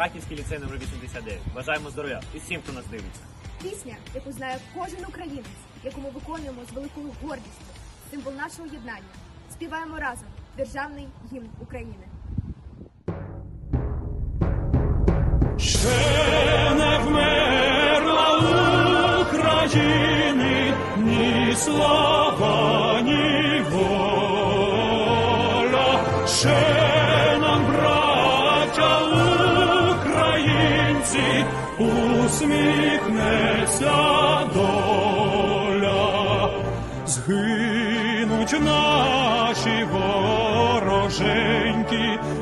Харківський ліцей номер 89. Бажаємо здоров'я і всім, хто нас дивиться. Пісня, яку знає кожен українець, яку ми виконуємо з великою гордістю, символ нашого єднання. Співаємо разом державний гімн України. Ще не вмерла України ні слава, усміхнеться доля. Згинуть наші вороженьки,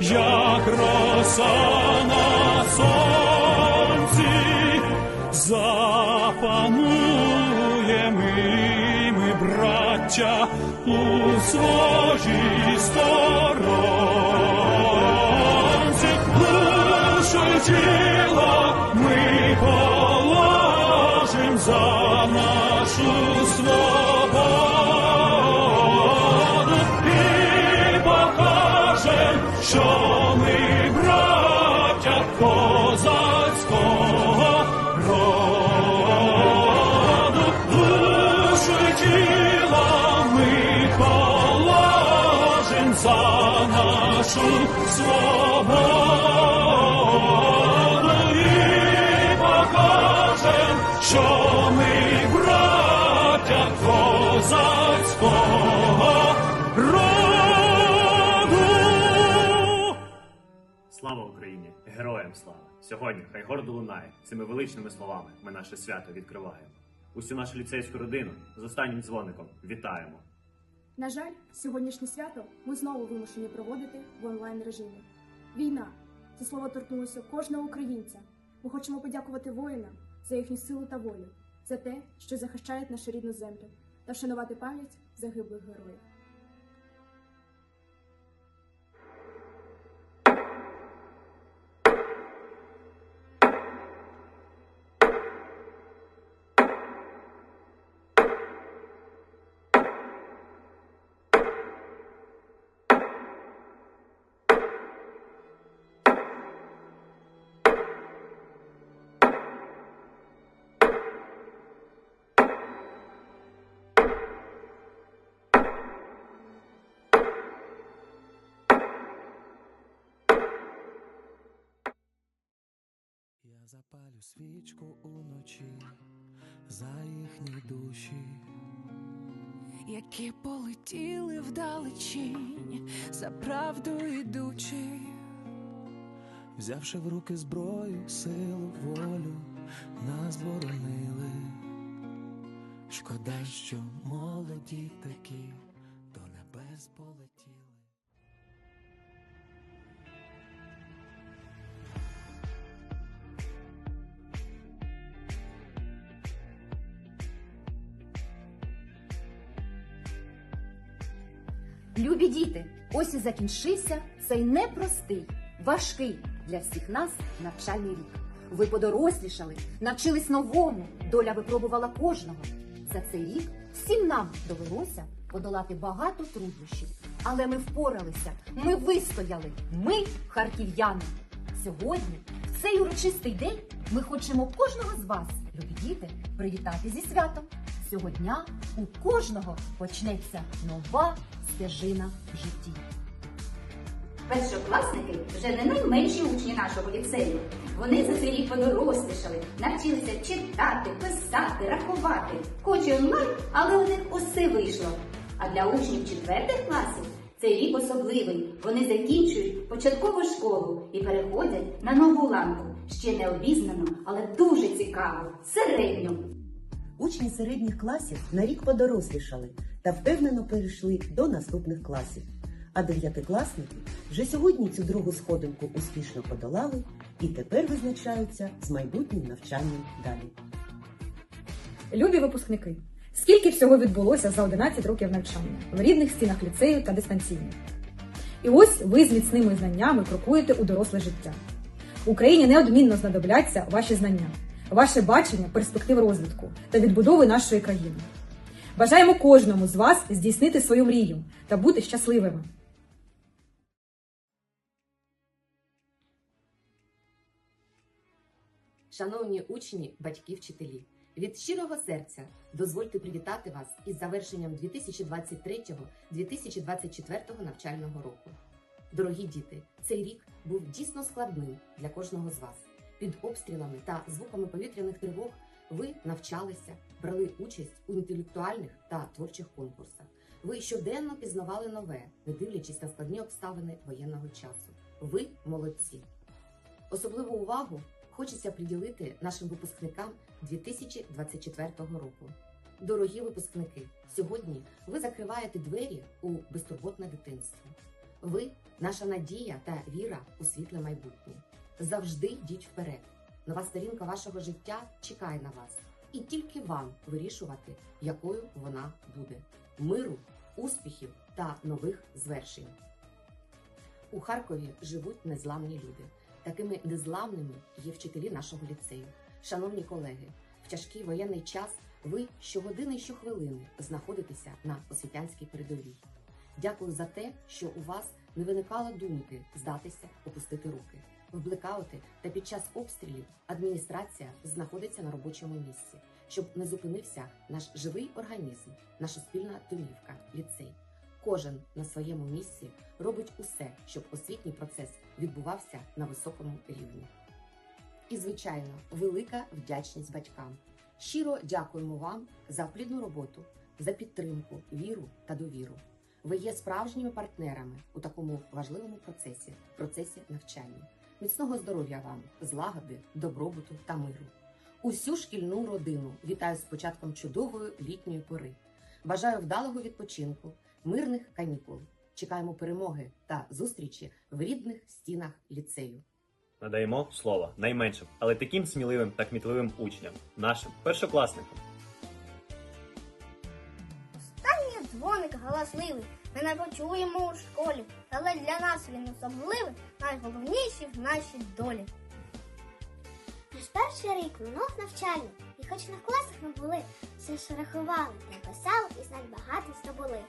як роса на сонці, запануєм і ми, браття, у своїй сторонці, душу тіло Слава Україні! Героям слава! Сьогодні хай гордо лунає. Цими величними словами ми наше свято відкриваємо. Усю нашу ліцейську родину з останнім дзвоником вітаємо. На жаль, сьогоднішнє свято ми знову вимушені проводити в онлайн режимі. Війна це слово торкнулося кожного українця. Ми хочемо подякувати воїнам за їхню силу та волю, за те, що захищають нашу рідну землю, та вшанувати пам'ять загиблих героїв. Я запалю свічку уночі за їхні душі, які полетіли вдалечінь, за правду йдучи, взявши в руки зброю, силу, волю, нас боронили. Шкода, що молоді такі Любі діти, ось і закінчився цей непростий, важкий для всіх нас навчальний рік. Ви подорослішали, навчились новому, доля випробувала кожного. За цей рік всім нам довелося подолати багато труднощів, але ми впоралися, ми вистояли, ми харків'яни. Сьогодні, в цей урочистий день, ми хочемо кожного з вас, любі діти, привітати зі святом. Цього дня у кожного почнеться нова стежина в житті. Першокласники вже не найменші учні нашого ліцею. Вони за цей рік подорослішали, навчилися читати, писати, рахувати. Хоч і онлайн, але у них усе вийшло. А для учнів четвертих класів цей рік особливий. Вони закінчують початкову школу і переходять на нову ланку. Ще не обізнану, але дуже цікаву, середню. Учні середніх класів на рік подорослішали та впевнено перейшли до наступних класів. А дев'ятикласники вже сьогодні цю другу сходинку успішно подолали і тепер визначаються з майбутнім навчанням далі. Любі випускники, скільки всього відбулося за 11 років навчання в рідних стінах ліцею та дистанційно. І ось ви з міцними знаннями крокуєте у доросле життя. Україні неодмінно знадобляться ваші знання, ваше бачення перспектив розвитку та відбудови нашої країни. Бажаємо кожному з вас здійснити свою мрію та бути щасливими. Шановні учні, батьки, вчителі, від щирого серця дозвольте привітати вас із завершенням 2023-2024 навчального року. Дорогі діти, цей рік був дійсно складним для кожного з вас. Під обстрілами та звуками повітряних тривог ви навчалися, брали участь у інтелектуальних та творчих конкурсах. Ви щоденно пізнавали нове, не дивлячись на складні обставини воєнного часу. Ви молодці. Особливу увагу хочеться приділити нашим випускникам 2024 року. Дорогі випускники, сьогодні ви закриваєте двері у безтурботне дитинство. Ви наша надія та віра у світле майбутнє. Завжди йдіть вперед. Нова сторінка вашого життя чекає на вас, і тільки вам вирішувати, якою вона буде: миру, успіхів та нових звершень. У Харкові живуть незламні люди. Такими незламними є вчителі нашого ліцею. Шановні колеги, в тяжкий воєнний час ви щогодини і щохвилини знаходитеся на освітянській передовій. Дякую за те, що у вас не виникало думки здатися, опустити руки. В блекаути та під час обстрілів адміністрація знаходиться на робочому місці, щоб не зупинився наш живий організм, наша спільна домівка, ліцей. Кожен на своєму місці робить усе, щоб освітній процес відбувався на високому рівні. І, звичайно, велика вдячність батькам. Щиро дякуємо вам за плідну роботу, за підтримку, віру та довіру. Ви є справжніми партнерами у такому важливому процесі, процесі навчання. Міцного здоров'я вам, злагоди, добробуту та миру. Усю шкільну родину вітаю з початком чудової літньої пори. Бажаю вдалого відпочинку, мирних канікул. Чекаємо перемоги та зустрічі в рідних стінах ліцею. Надаємо слово найменшим, але таким сміливим та кмітливим учням, нашим першокласникам. Галасливий. Ми не почуємо у школі, але для нас він особливий, найголовніший в нашій долі. Наш перший рік минув навчання, і хоч на класах ми були, все ж рахували, написали і знать багато здобули.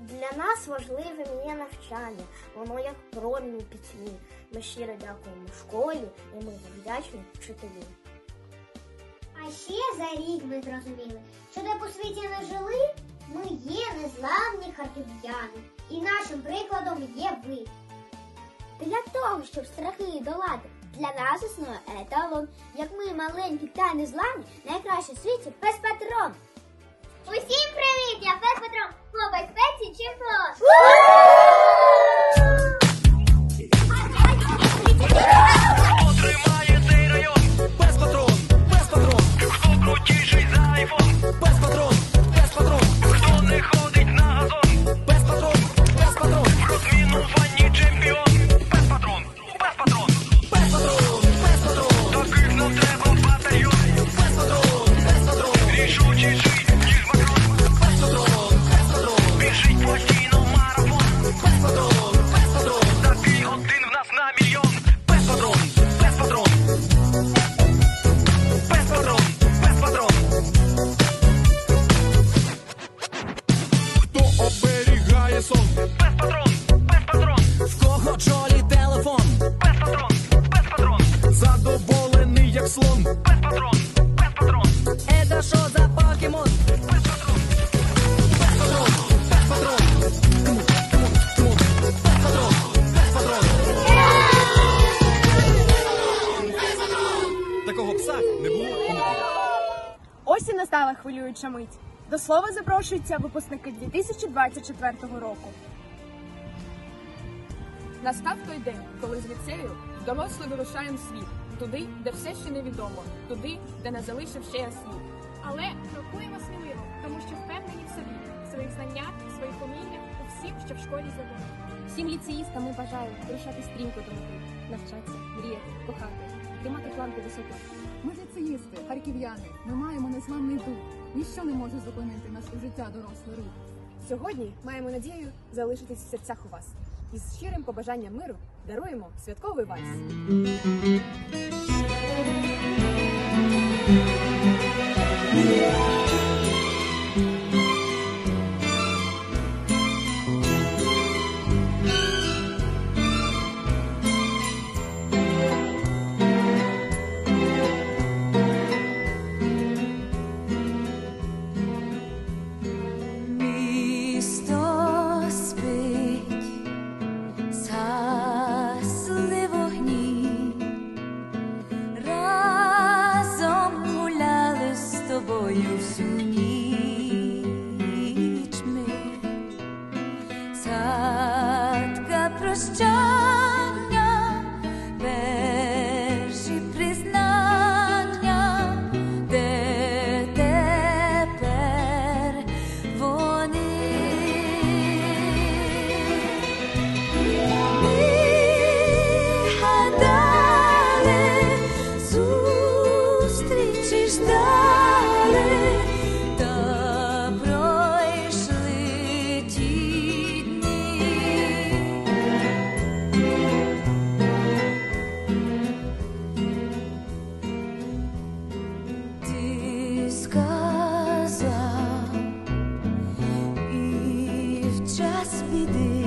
Для нас важливим є навчання, воно як промінь пітьмі. Ми щиро дякуємо школі і ми вдячні вчителю. А ще за рік ми зрозуміли, що де по світі не жили, ми є незламні харків'яни, і нашим прикладом є ви. Для того, щоб страхи долати, для нас існує еталон, як ми маленькі та незламні, найкраще в світі пес патрон. Усім привіт! Я пес патрон по безпеці чемпіон! Отримає хвилююча мить. До слова запрошуються випускники 2024 року. Настав той день, коли з ліцею дорослі вирушаємо світ, туди, де все ще невідомо, туди, де не залишив ще я слід. Але крокуємо сміливо, тому що впевнені в собі, в своїх знаннях, в своїх уміннях, у всім, що в школі забули. Всім ліцеїстам ми бажаю вирушати стрімко до мети, навчатися, мріяти, кохати, тримати планку високо. Ми ліцеїсти, харків'яни. Ми маємо незламний дух. Ніщо не може зупинити наш у життя дорослий рух. Сьогодні маємо надію залишитись в серцях у вас. І з щирим побажанням миру даруємо святковий вальс. just be there.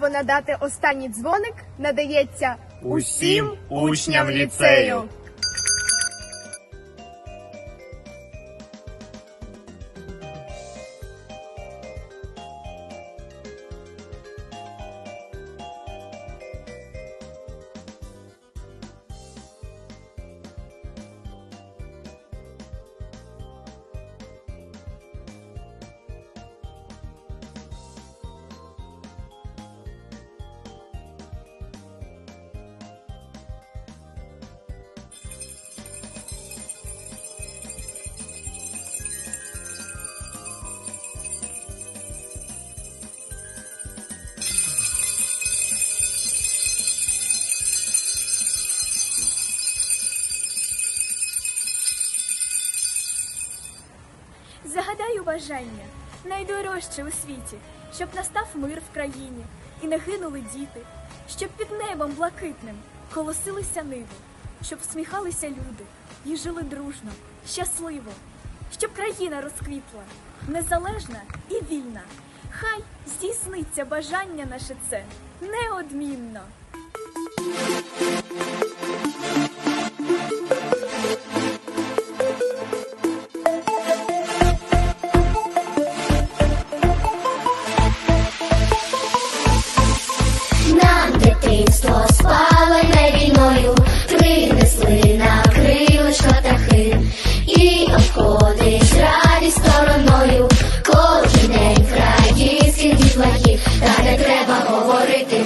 Право надати останній дзвоник надається усім учням ліцею. бажання, найдорожче у світі, щоб настав мир в країні і не гинули діти, щоб під небом блакитним колосилися ниви, щоб всміхалися люди і жили дружно, щасливо, щоб країна розквітла, незалежна і вільна. Хай здійсниться бажання наше це неодмінно.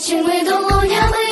Chỉ nguyện.